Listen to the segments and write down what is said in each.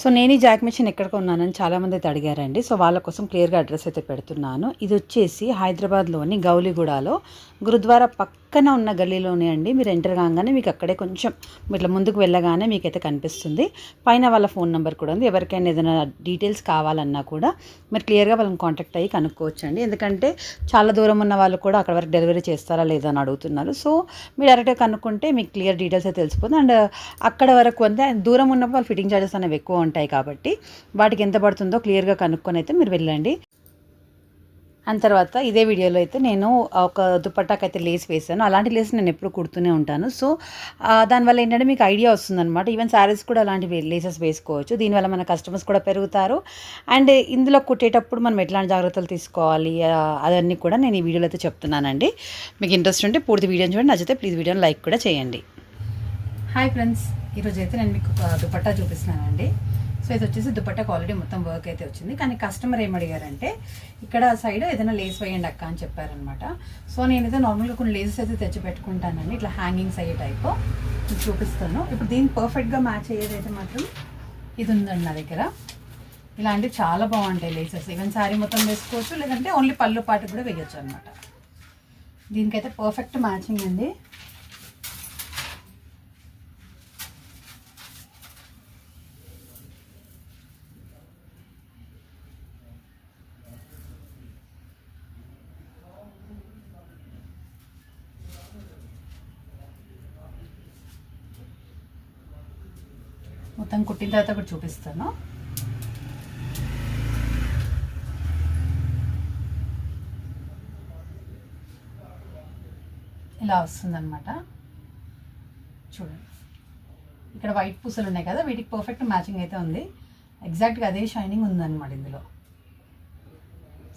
So నేను ఈ Jack machine ఎక్కడ కొన్నానని చాలామంది అయితే అడిగారండి. సో వాళ్ళ కోసం క్లియర్గా అడ్రస్ అయితే పెడుతున్నాను. ఇది వచ్చేసి హైదరాబాద్లోని గౌలిగూడలో గురుద్వారా పక్కన ఉన్న గల్లీలోనే అండి. మీరు ఎంటర్ కాగానే మీకు అక్కడే కొంచెం ఇట్లా ముందుకు వెళ్ళగానే మీకైతే కనిపిస్తుంది. పైన వాళ్ళ ఫోన్ నెంబర్ కూడా ఉంది. ఎవరికైనా ఏదైనా డీటెయిల్స్ కావాలన్నా కూడా మీరు క్లియర్గా వాళ్ళని కాంటాక్ట్ అయ్యి కనుక్కోవచ్చు అండి ఎందుకంటే చాలా దూరం ఉన్న వాళ్ళు కూడా అక్కడ వరకు డెలివరీ చేస్తారా లేదా అని అడుగుతున్నారు. సో మీరు డైరెక్ట్గా కనుక్కుంటే మీకు క్లియర్ డీటెయిల్స్ అయితే తెలిసిపోతుంది. అండ్ అక్కడ వరకు అంతే దూరం ఉన్నప్పుడు వాళ్ళు ఫిట్టింగ్ చార్జెస్ అనేవి ఎక్కువ ఉంటాయి కాబట్టి వాటికి ఎంత పడుతుందో క్లియర్గా కనుక్కొని అయితే మీరు వెళ్ళండి. అండ్ తర్వాత ఇదే వీడియోలో అయితే నేను ఒక దుపట్టాకి అయితే లేస్ వేసాను అలాంటి లేస్ నేను ఎప్పుడు కుడుతూనే ఉంటాను. సో దానివల్ల ఏంటంటే మీకు ఐడియా వస్తుందన్నమాట. ఈవెన్ శారీస్ కూడా అలాంటి లేసెస్ వేసుకోవచ్చు. దీనివల్ల మన కస్టమర్స్ కూడా పెరుగుతారు. అండ్ ఇందులో కుట్టేటప్పుడు మనం ఎట్లాంటి జాగ్రత్తలు తీసుకోవాలి? అవన్నీ కూడా నేను ఈ వీడియోలో అయితే చెప్తున్నానండి. మీకు ఇంట్రెస్ట్ ఉంటే పూర్తి వీడియోని చూడండి. నచ్చితే ప్లీజ్ వీడియోని లైక్ కూడా చేయండి. హాయ్ ఫ్రెండ్స్ ఈరోజు అయితే నేను మీకు ఒక దుపట్టా చూపిస్తున్నానండి. సో ఇది వచ్చేసి దుపట్టాకు ఆల్రెడీ మొత్తం వర్క్ అయితే వచ్చింది. కానీ కస్టమర్ ఏం అడిగారంటే ఇక్కడ సైడ్ ఏదైనా లేస్ వేయండి అక్క అని చెప్పారనమాట సో నేనైతే నార్మల్గా కొన్ని లేసెస్ అయితే తెచ్చి పెట్టుకుంటానండి. ఇట్లా హ్యాంగింగ్స్ అయ్యే టైపు చూపిస్తాను. ఇప్పుడు దీనికి పర్ఫెక్ట్గా మ్యాచ్ అయ్యేదైతే మాత్రం ఇది ఉందండి నా దగ్గర. ఇలాంటివి చాలా బాగుంటాయి లేసెస్ ఈవెన్ శారీ మొత్తం వేసుకోవచ్చు లేదంటే ఓన్లీ పళ్ళు పాటు కూడా వేయొచ్చు అనమాట దీనికైతే పర్ఫెక్ట్ మ్యాచింగ్ అండి. మొత్తం తర్వాత కూడా చూపిస్తాను. ఇలా వస్తుందన్నమాట. చూడండి. ఇక్కడ వైట్ పూసలు ఉన్నాయి కదా వీటికి పర్ఫెక్ట్ మ్యాచింగ్ అయితే ఉంది. ఎగ్జాక్ట్గా అదే షైనింగ్ ఉందన్నమాట ఇందులో.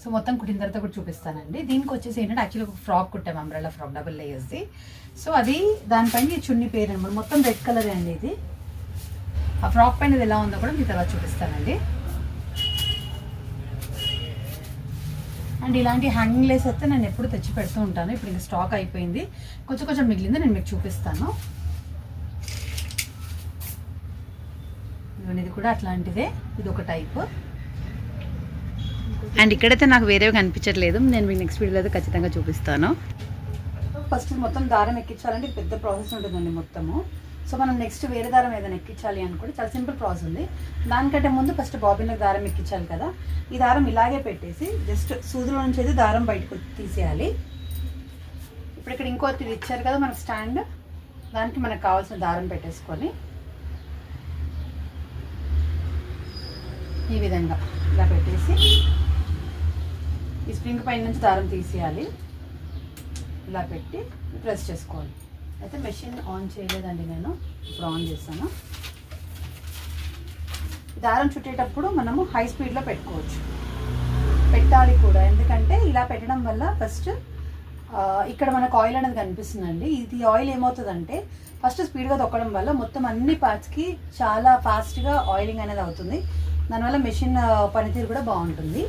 సో మొత్తం కుట్టిన తర్వాత కూడా చూపిస్తానండి. దీనికి వచ్చేసి ఏంటంటే యాక్చువల్లీ ఒక ఫ్రాక్ కుట్టాము అంబ్రెల్లా ఫ్రాక్ డబుల్ లేయర్స్ది సో అది దానిపైన చున్నీ పేరు అనమాట మొత్తం రెడ్ కలర్ అండి ఇది. ఆ ఫ్రాక్ పైన ఎలా ఉందో కూడా మీకు తర్వాత చూపిస్తానండి. అండ్ ఇలాంటి హ్యాంగింగ్ లేస్ అయితే నేను ఎప్పుడు తెచ్చి పెడుతూ ఉంటాను. ఇప్పుడు ఇంకా స్టాక్ అయిపోయింది. కొంచెం కొంచెం మిగిలింది నేను మీకు చూపిస్తాను. ఇది కూడా అట్లాంటిదే. ఇది ఒక టైప్. అండ్ ఇక్కడైతే నాకు వేరేవి కనిపించట్లేదు. నేను మీకు నెక్స్ట్ వీడియోలో అయితే ఖచ్చితంగా చూపిస్తాను. ఫస్ట్ మొత్తం దారం ఎక్కించాలంటే పెద్ద ప్రాసెస్ ఉంటుందండి మొత్తము. సో మనం నెక్స్ట్ వేరే దారం ఏదైనా ఎక్కించాలి అనుకుంటే చాలా సింపుల్ ప్రాసెస్ ఉంది. దానికంటే ముందు ఫస్ట్ బాబిన్లకు దారం ఎక్కించాలి కదా. ఈ దారం ఇలాగే పెట్టేసి జస్ట్ సూదులో నుంచి అయితే దారం బయటకు తీసేయాలి. ఇప్పుడు ఇక్కడ ఇంకోటి ఇచ్చారు కదా మనకు స్టాండ్. దానికి మనకు కావాల్సిన దారం పెట్టేసుకొని ఈ విధంగా ఇలా పెట్టేసి ఈ స్ప్రింగ్ పైన నుంచి దారం తీసేయాలి. ఇలా పెట్టి ప్రెస్ చేసుకోవాలి. అయితే మెషిన్ ఆన్ చేయలేదండి నేను. ఇప్పుడు ఆన్ చేస్తాను. దారం చుట్టేటప్పుడు మనము హై స్పీడ్లో పెట్టుకోవచ్చు. పెట్టాలి కూడా. ఎందుకంటే ఇలా పెట్టడం వల్ల ఫస్ట్ ఇక్కడ మనకు ఆయిల్ అనేది కనిపిస్తుందండి. ఇది ఆయిల్ ఏమవుతుందంటే ఫస్ట్ స్పీడ్గా తొక్కడం వల్ల మొత్తం అన్ని పార్ట్స్కి చాలా ఫాస్ట్గా ఆయిలింగ్ అనేది అవుతుంది. దానివల్ల మెషిన్ పనితీరు కూడా బాగుంటుంది.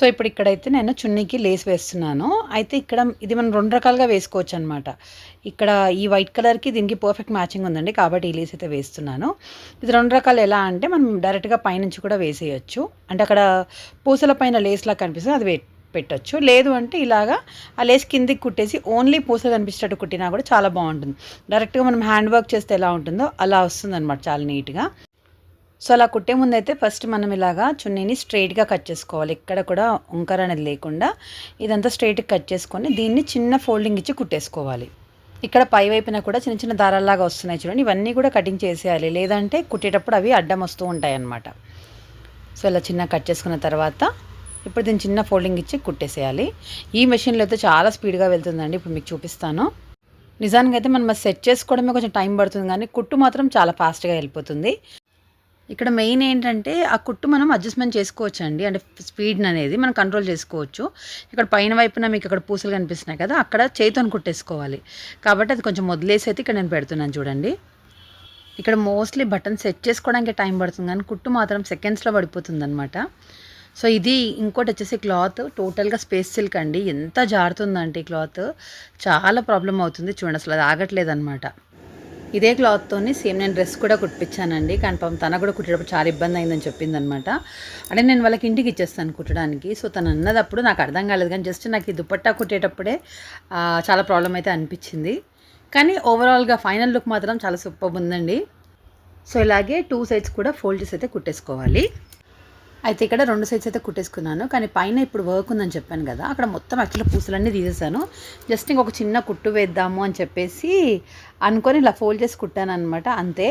సో ఇప్పుడు ఇక్కడైతే నేను చున్నీకి లేస్ వేస్తున్నాను. అయితే ఇక్కడ ఇది మనం రెండు రకాలుగా వేసుకోవచ్చు అనమాట ఇక్కడ ఈ వైట్ కలర్కి దీనికి పర్ఫెక్ట్ మ్యాచింగ్ ఉందండి. కాబట్టి ఈ లేస్ అయితే వేస్తున్నాను. ఇది రెండు రకాలు ఎలా అంటే మనం డైరెక్ట్గా పైనుంచి కూడా వేసేయచ్చు. అంటే అక్కడ పూసల పైన లేస్లా కనిపిస్తుంది. అది పెట్టచ్చు. లేదు అంటే ఇలాగా ఆ లేస్ కిందికి కుట్టేసి ఓన్లీ పూసలు కనిపించేటట్టు కుట్టినా కూడా చాలా బాగుంటుంది. డైరెక్ట్గా మనం హ్యాండ్ వర్క్ చేస్తే ఎలా ఉంటుందో అలా వస్తుంది అనమాట చాలా నీట్గా. సో అలా కుట్టే ముందు అయితే ఫస్ట్ మనం ఇలాగా చున్నీని స్ట్రైట్గా కట్ చేసుకోవాలి. ఇక్కడ కూడా వంకర అనేది లేకుండా ఇదంతా స్ట్రైట్గా కట్ చేసుకొని దీన్ని చిన్న ఫోల్డింగ్ ఇచ్చి కుట్టేసుకోవాలి. ఇక్కడ పై వైపున కూడా చిన్న చిన్న దారాల్లాగా వస్తున్నాయి చూడండి. ఇవన్నీ కూడా కటింగ్ చేసేయాలి. లేదంటే కుట్టేటప్పుడు అవి అడ్డం వస్తూ ఉంటాయి అన్నమాట సో ఇలా చిన్న కట్ చేసుకున్న తర్వాత ఇప్పుడు దీన్ని చిన్న ఫోల్డింగ్ ఇచ్చి కుట్టేసేయాలి. ఈ మెషిన్లో అయితే చాలా స్పీడ్గా వెళ్తుందండి. ఇప్పుడు మీకు చూపిస్తాను. నిజానికి అయితే మనం సెట్ చేసుకోవడమే కొంచెం టైం పడుతుంది కానీ కుట్టు మాత్రం చాలా ఫాస్ట్గా వెళ్ళిపోతుంది. ఇక్కడ మెయిన్ ఏంటంటే ఆ కుట్టు మనం అడ్జస్ట్మెంట్ చేసుకోవచ్చు అండి అంటే స్పీడ్ అనేది మనం కంట్రోల్ చేసుకోవచ్చు. ఇక్కడ పైన వైపున మీకు ఇక్కడ పూసలు కనిపిస్తున్నాయి కదా అక్కడ చేతిని కుట్టేసుకోవాలి. కాబట్టి అది కొంచెం వదిలేసి అయితే ఇక్కడ నేను పెడుతున్నాను చూడండి. ఇక్కడ మోస్ట్లీ బటన్ సెట్ చేసుకోవడానికి టైం పడుతుంది కానీ కుట్టు మాత్రం సెకండ్స్లో పడిపోతుంది అనమాట సో ఇది ఇంకోటి వచ్చేసి క్లాత్ టోటల్గా స్పేస్ సిల్క్ అండి. ఎంత జారుతుందంటే ఈ క్లాత్ చాలా ప్రాబ్లం అవుతుంది చూడండి అసలు అది ఆగట్లేదు అనమాట ఇదే క్లాత్తోని సేమ్ నేను డ్రెస్ కూడా కుట్టించానండి. కానీ పాపం తన కూడా కుట్టేటప్పుడు చాలా ఇబ్బంది అయిందని చెప్పిందనమాట. అంటే నేను వాళ్ళకి ఇంటికి ఇచ్చేస్తాను కుట్టడానికి. సో తను అన్నదప్పుడు నాకు అర్థం కాలేదు. కానీ జస్ట్ నాకు ఈ దుపట్టా కుట్టేటప్పుడే చాలా ప్రాబ్లం అయితే అనిపించింది. కానీ ఓవరాల్గా ఫైనల్ లుక్ మాత్రం చాలా సూపర్ ఉందండి. సో ఇలాగే టూ సైడ్స్ కూడా ఫోల్డ్ చేసి అయితే కుట్టేసుకోవాలి. అయితే ఇక్కడ రెండు సైడ్స్ అయితే కుట్టేసుకున్నాను. కానీ పైన ఇప్పుడు వర్క్ ఉందని చెప్పాను కదా అక్కడ మొత్తం యాక్చువల్గా పూసలన్నీ తీసేసాను. జస్ట్ ఇంకొక చిన్న కుట్టు వేద్దాము అని చెప్పేసి అనుకొని ఇలా ఫోల్డ్ చేసి కుట్టాను అనమాట అంతే.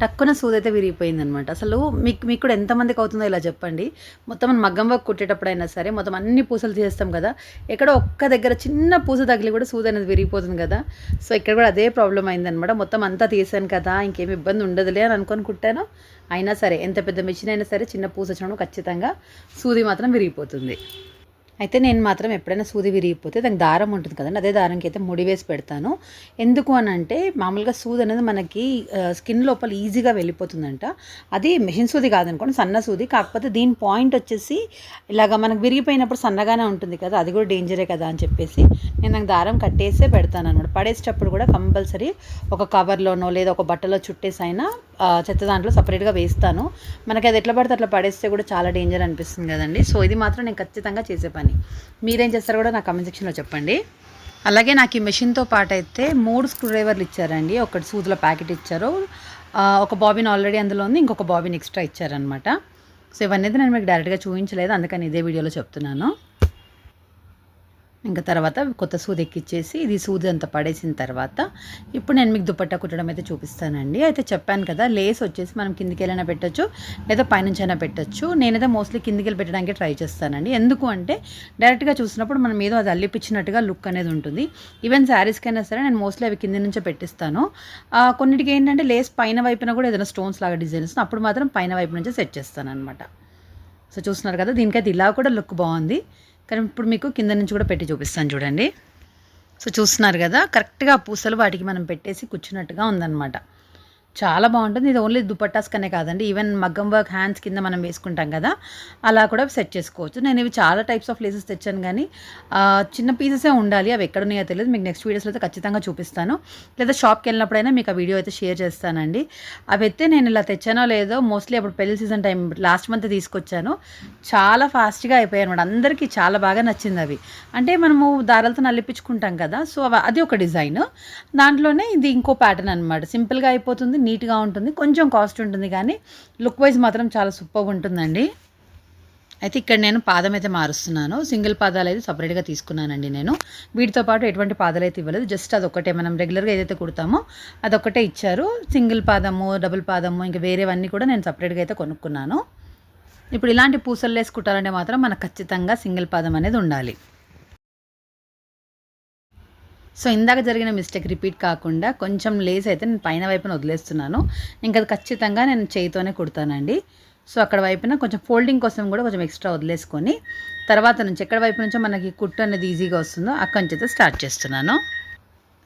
టక్కున సూది అయితే విరిగిపోయింది అనమాట అసలు మీకు మీకు కూడా ఎంతమందికి అవుతుందో ఇలా చెప్పండి. మొత్తం మగ్గం వర్క్ కుట్టేటప్పుడైనా సరే మొత్తం అన్ని పూసలు తీసేస్తాం కదా. ఎక్కడో ఒక్క దగ్గర చిన్న పూస తగిలి కూడా సూది అనేది విరిగిపోతుంది కదా. సో ఇక్కడ కూడా అదే ప్రాబ్లం అయిందనమాట మొత్తం అంతా తీసాను కదా ఇంకేం ఇబ్బంది ఉండదులే అని అనుకొని కుట్టాను. అయినా సరే ఎంత పెద్ద మెషిన్ అయినా సరే చిన్న పూస చూడడం ఖచ్చితంగా సూది మాత్రం విరిగిపోతుంది. అయితే నేను మాత్రం ఎప్పుడైనా సూది విరిగిపోతే దానికి దారం ఉంటుంది కదండి. అదే దారంకి అయితే ముడి వేసి పెడతాను. ఎందుకు అని అంటే మామూలుగా సూది అనేది మనకి స్కిన్ లోపల ఈజీగా వెళ్ళిపోతుందంట. అది మెషిన్ సూది కాదనుకోండి సన్న సూది. కాకపోతే దీని పాయింట్ వచ్చేసి ఇలాగ మనకు విరిగిపోయినప్పుడు సన్నగానే ఉంటుంది కదా అది కూడా డేంజరే కదా అని చెప్పేసి నేను నాకు దారం కట్టేసే పెడతాను అనమాట పడేసేటప్పుడు కూడా కంపల్సరీ ఒక కవర్లోనో లేదా ఒక బట్టలో చుట్టేసి అయినా చెత్త దాంట్లో సపరేట్గా వేస్తాను. మనకి అది ఎట్లా పడితే అట్లా పడేస్తే కూడా చాలా డేంజర్ అనిపిస్తుంది కదండి. సో ఇది మాత్రం నేను ఖచ్చితంగా చేసే పని. మీరేం చేస్తారో కూడా నా కమెంట్ సెక్షన్లో చెప్పండి. అలాగే నాకు ఈ మెషిన్తో పాటు అయితే మూడు స్క్రూ డ్రైవర్లు ఇచ్చారండి. ఒకటి సూదుల ప్యాకెట్ ఇచ్చారు. ఒక బాబిన్ ఆల్రెడీ అందులో ఉంది. ఇంకొక బాబిన్ ఎక్స్ట్రా ఇచ్చారనమాట సో ఇవన్నీ నేను మీకు డైరెక్ట్గా చూపించలేదు. అందుకని ఇదే వీడియోలో చెప్తున్నాను. ఇంకా తర్వాత కొత్త సూది ఎక్కిచ్చేసి ఇది సూది అంతా పడేసిన తర్వాత ఇప్పుడు నేను మీకు దుపట్టా కుట్టడం అయితే చూపిస్తానండి. అయితే చెప్పాను కదా లేస్ వచ్చేసి మనం కిందికి వెళ్ళైనా పెట్టచ్చు లేదా పైనుంచి అయినా పెట్టచ్చు. నేనైతే మోస్ట్లీ కిందికి వెళ్ళి పెట్టడానికి ట్రై చేస్తానండి. ఎందుకు అంటే డైరెక్ట్గా చూసినప్పుడు మనం ఏదో అది అల్లిపించినట్టుగా లుక్ అనేది ఉంటుంది. ఈవెన్ శారీస్కైనా సరే నేను మోస్ట్లీ అవి కింది నుంచే పెట్టిస్తాను. కొన్నిటికి ఏంటంటే లేస్ పైన వైపున కూడా ఏదైనా స్టోన్స్ లాగా డిజైన్ అప్పుడు మాత్రం పైన వైపు నుంచే సెట్ చేస్తాను అనమాట సో చూస్తున్నారు కదా దీనికైతే ఇలా కూడా లుక్ బాగుంది. కానీ ఇప్పుడు మీకు కింద నుంచి కూడా పెట్టి చూపిస్తాను చూడండి. సో చూస్తున్నారు కదా కరెక్ట్గా పూసలు వాటికి మనం పెట్టేసి కూర్చున్నట్టుగా ఉందన్నమాట. చాలా బాగుంటుంది. ఇది ఓన్లీ దుపట్టాస్ కనే కాదండి. ఈవెన్ మగ్గం వర్క్ హ్యాండ్స్ కింద మనం వేసుకుంటాం కదా అలా కూడా సెట్ చేసుకోవచ్చు. నేను ఇవి చాలా టైప్స్ ఆఫ్ లేసెస్ తెచ్చాను కానీ చిన్న పీసెసే ఉండాలి. అవి ఎక్కడ ఉన్నాయో తెలియదు మీకు నెక్స్ట్ వీడియోస్లో అయితే ఖచ్చితంగా చూపిస్తాను. లేదా షాప్కి వెళ్ళినప్పుడైనా మీకు ఆ వీడియో అయితే షేర్ చేస్తానండి. అవి అయితే నేను ఇలా తెచ్చానో లేదో మోస్ట్లీ అప్పుడు పెళ్ళి సీజన్ టైం లాస్ట్ మంత్ తీసుకొచ్చాను. చాలా ఫాస్ట్గా అయిపోయాయి అనమాట అందరికీ చాలా బాగా నచ్చింది అవి. అంటే మనము దారాలతో నలిపించుకుంటాం కదా సో అది ఒక డిజైన్ దాంట్లోనే ఇది ఇంకో ప్యాటర్న్ అనమాట సింపుల్గా అయిపోతుంది నీట్గా ఉంటుంది. కొంచెం కాస్ట్ ఉంటుంది కానీ లుక్ వైజ్ మాత్రం చాలా సూపర్గా ఉంటుందండి. అయితే ఇక్కడ నేను పాదం అయితే మారుస్తున్నాను. సింగిల్ పాదాలు అయితే సపరేట్గా తీసుకున్నానండి నేను. వీటితో పాటు ఎటువంటి పాదాలు అయితే ఇవ్వలేదు. జస్ట్ అదొక్కటే మనం రెగ్యులర్గా ఏదైతే కుడతామో అదొక్కటే ఇచ్చారు. సింగిల్ పాదము డబుల్ పాదము ఇంకా వేరేవన్నీ కూడా నేను సపరేట్గా అయితే కొనుక్కున్నాను. ఇప్పుడు ఇలాంటి పూసలు వేసుకుంటారంటే మాత్రం మనకు ఖచ్చితంగా సింగిల్ పాదం అనేది ఉండాలి. సో ఇందాక జరిగిన మిస్టేక్ రిపీట్ కాకుండా కొంచెం లేస్ అయితే నేను పైన వైపున వదిలేస్తున్నాను. ఇంకా అది ఖచ్చితంగా నేను చేయితోనే కుడతానండి. సో అక్కడ వైపున కొంచెం ఫోల్డింగ్ కోసం కూడా కొంచెం ఎక్స్ట్రా వదిలేసుకొని తర్వాత నుంచి ఎక్కడ వైపు నుంచో మనకి కుట్టు అనేది ఈజీగా వస్తుందో అక్కడి నుంచి అయితే స్టార్ట్ చేస్తున్నాను.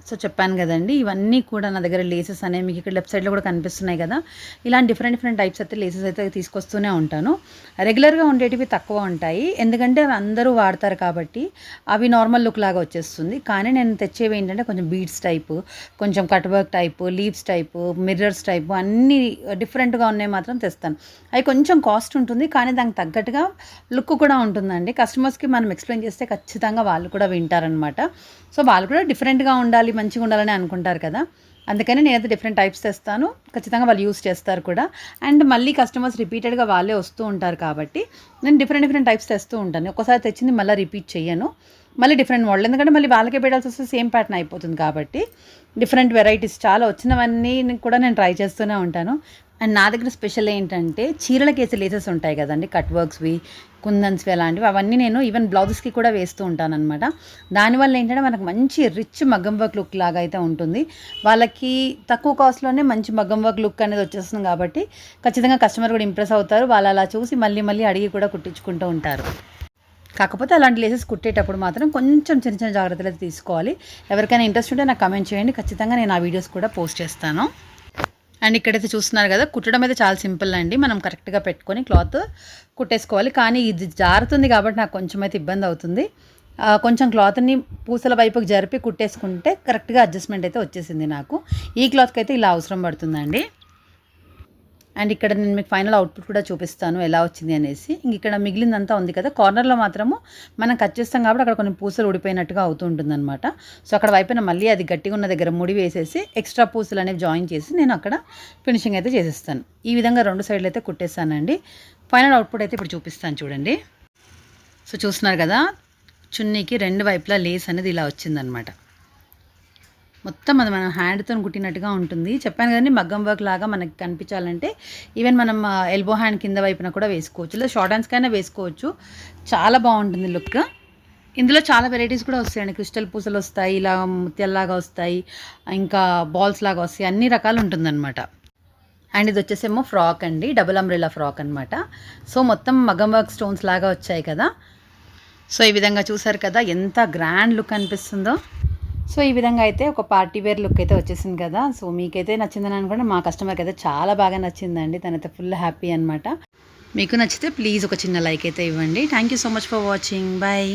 సో చెప్పాను కదండి ఇవన్నీ కూడా నా దగ్గర లేసెస్ అనేవి మీకు ఇక్కడ లెఫ్ట్ సైడ్లో కూడా కనిపిస్తున్నాయి కదా. ఇలాంటి డిఫరెంట్ డిఫరెంట్ టైప్స్ అయితే లేసెస్ అయితే తీసుకొస్తూనే ఉంటాను. రెగ్యులర్గా ఉండేటివి తక్కువ ఉంటాయి. ఎందుకంటే అవి అందరూ వాడతారు కాబట్టి అవి నార్మల్ లుక్ లాగా వచ్చేస్తుంది. కానీ నేను తెచ్చేవి ఏంటంటే కొంచెం బీడ్స్ టైపు కొంచెం cut work type leaves type mirrors type అన్నీ డిఫరెంట్గా ఉన్నాయి మాత్రం తెస్తాను. అవి కొంచెం కాస్ట్ ఉంటుంది కానీ దానికి తగ్గట్టుగా లుక్ కూడా ఉంటుందండి. కస్టమర్స్కి మనం ఎక్స్ప్లెయిన్ చేస్తే ఖచ్చితంగా వాళ్ళు కూడా వింటారనమాట సో వాళ్ళు కూడా డిఫరెంట్గా ఉండాలి మంచిగా ఉండాలని అనుకుంటారు కదా. అందుకని నేనైతే డిఫరెంట్ టైప్స్ తెస్తాను. ఖచ్చితంగా వాళ్ళు యూస్ చేస్తారు కూడా. అండ్ మళ్ళీ కస్టమర్స్ రిపీటెడ్గా వాళ్ళే వస్తూ ఉంటారు కాబట్టి నేను డిఫరెంట్ డిఫరెంట్ టైప్స్ తెస్తూ ఉంటాను. ఒకసారి తెచ్చింది మళ్ళీ రిపీట్ చేయను మళ్ళీ డిఫరెంట్ మోడల్ ఎందుకంటే మళ్ళీ వాళ్ళకే పెట్టాల్సి వస్తే సేమ్ ప్యాటర్న్ అయిపోతుంది కాబట్టి డిఫరెంట్ వెరైటీస్ చాలా వచ్చినవన్నీ కూడా నేను ట్రై చేస్తూనే ఉంటాను. అండ్ నా దగ్గర స్పెషల్ ఏంటంటే చీరలకి వేసే లేసెస్ ఉంటాయి కదండి. కట్ వర్క్స్వి కుందన్స్ అలాంటివి అవన్నీ నేను ఈవెన్ బ్లౌజెస్కి కూడా వేస్తూ ఉంటాను అనమాట దానివల్ల ఏంటంటే మనకు మంచి రిచ్ మగ్గం వర్క్ లుక్ లాగా అయితే ఉంటుంది. వాళ్ళకి తక్కువ కాస్ట్లోనే మంచి మగ్గం వర్క్ లుక్ అనేది వచ్చేస్తుంది కాబట్టి ఖచ్చితంగా కస్టమర్ కూడా ఇంప్రెస్ అవుతారు. వాళ్ళు అలా చూసి మళ్ళీ మళ్ళీ అడిగి కూడా కుట్టించుకుంటూ ఉంటారు. కాకపోతే అలాంటి లేసెస్ కుట్టేటప్పుడు మాత్రం కొంచెం చిన్న చిన్న జాగ్రత్తలు అయితే తీసుకోవాలి. ఎవరికైనా ఇంట్రెస్ట్ ఉంటే నాకు కమెంట్ చేయండి. ఖచ్చితంగా నేను ఆ వీడియోస్ కూడా పోస్ట్ చేస్తాను. అండ్ ఇక్కడైతే చూస్తున్నారు కదా కుట్టడం అయితే చాలా సింపుల్ అండి. మనం కరెక్ట్గా పెట్టుకొని క్లాత్ కుట్టేసుకోవాలి. కానీ ఇది జారుతుంది కాబట్టి నాకు కొంచెం అయితే ఇబ్బంది అవుతుంది. కొంచెం క్లాత్ని పూసల వైపుకి జరిపి కుట్టేసుకుంటే కరెక్ట్గా అడ్జస్ట్మెంట్ అయితే వచ్చేసింది నాకు. ఈ క్లాత్కి అయితే ఇలా అవసరం పడుతుందండి. అండ్ ఇక్కడ నేను మీకు ఫైనల్ అవుట్పుట్ కూడా చూపిస్తాను ఎలా వచ్చింది అనేసి. ఇక్కడ మిగిలిందంతా ఉంది కదా కార్నర్లో మాత్రము మనం కట్ చేస్తాం కాబట్టి అక్కడ కొన్ని పూసలు ఊడిపోయినట్టుగా అవుతూ ఉంటుందన్నమాట. సో అక్కడ వైపున మళ్ళీ అది గట్టిగా ఉన్న దగ్గర ముడి వేసేసి ఎక్స్ట్రా పూసలు అనేవి జాయిన్ చేసి నేను అక్కడ ఫినిషింగ్ అయితే చేసేస్తాను. ఈ విధంగా రెండు సైడ్లు అయితే కుట్టేస్తానండి ఫైనల్ అవుట్పుట్ అయితే ఇప్పుడు చూపిస్తాను చూడండి. సో చూస్తున్నారు కదా చున్నీకి రెండు వైపులా లేస్ అనేది ఇలా వచ్చిందనమాట మొత్తం అది మనం హ్యాండ్తో కుట్టినట్టుగా ఉంటుంది. చెప్పాను కదండి మగ్గం వర్క్ లాగా మనకి కనిపించాలంటే ఈవెన్ మనం ఎల్బో హ్యాండ్ కింద వైపున కూడా వేసుకోవచ్చు. లేదా షార్ట్ హ్యాండ్స్కైనా వేసుకోవచ్చు. చాలా బాగుంటుంది లుక్ ఇందులో చాలా వెరైటీస్ కూడా వస్తాయండి. క్రిస్టల్ పూసలు వస్తాయి ఇలా ముత్యాల్లాగా వస్తాయి ఇంకా బాల్స్ లాగా వస్తాయి. అన్ని రకాలు ఉంటుందన్నమాట. అండ్ ఇది వచ్చేసేమో ఫ్రాక్ అండి. డబుల్ అంబ్రెలా ఫ్రాక్ అనమాట సో మొత్తం మగ్గం వర్క్ స్టోన్స్ లాగా వచ్చాయి కదా. సో ఈ విధంగా చూసారు కదా ఎంత గ్రాండ్ లుక్ అనిపిస్తుందో. సో ఈ విధంగా అయితే ఒక పార్టీ వేర్ లుక్ అయితే వచ్చేసింది కదా. సో మీకైతే నచ్చిందని అనుకుంటే మా కస్టమర్కి అయితే చాలా బాగా నచ్చిందండి. తనైతే ఫుల్ హ్యాపీ అనమాట మీకు నచ్చితే ప్లీజ్ ఒక చిన్న లైక్ అయితే ఇవ్వండి. Thank you so much for watching. Bye